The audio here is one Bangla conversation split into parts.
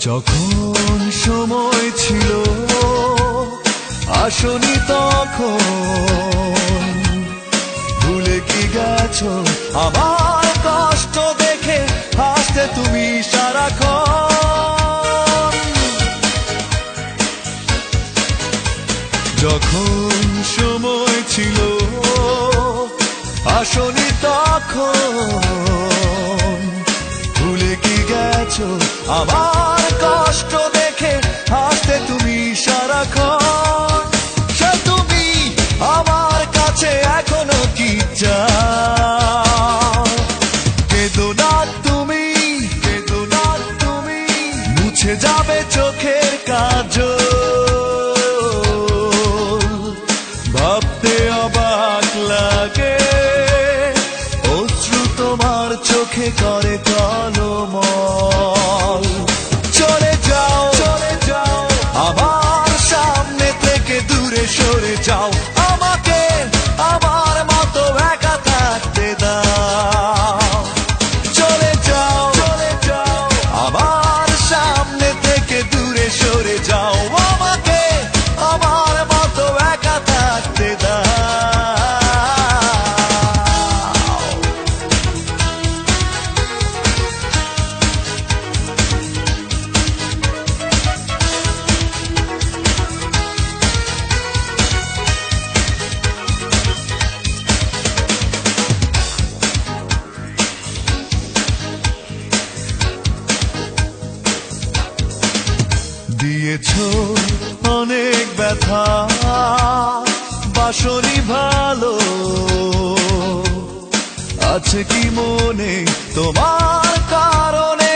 যখন সময় ছিল, আসনি তখন। ভুলে কি গেছো? আমার কষ্ট দেখে হাসতে তুমি সারাক্ষণ। যখন সময় ছিল, আসনি তখন। গেছো আমার কষ্ট দেখে হাসতে তুমি সারাক্ষণ। সে তুমি আমার কাছে এখনও কি চাও? কেঁদো না তুমি, কেঁদো না তুমি, মুছে যাবে চোখের কাজল। ভাবতে অবাক চোখে করে কলমল দিয়েছ অনেক ব্যথা। বাসনি ভালো। আছে কি মনে তোমার কারণে?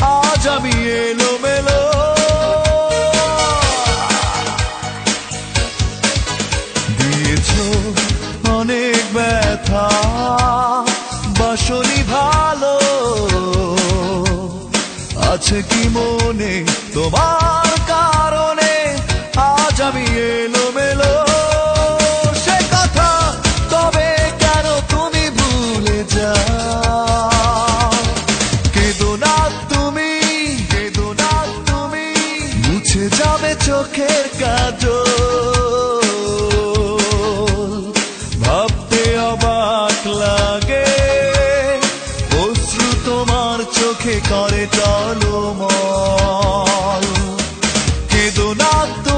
আজ আমি এলো মেলো দিয়েছ অনেক ব্যথা। বাসনি আছে কি মনে? তোমার কারণে আজ আমি এলো মেলো সে কথা তবে কেন তুমি ভুলে যা কেদো না তুমি, কেদো না তুমি, মুছে যাবে চোখের কাজ ভাবতে অবাক চোখে করে চলো মেদনাথ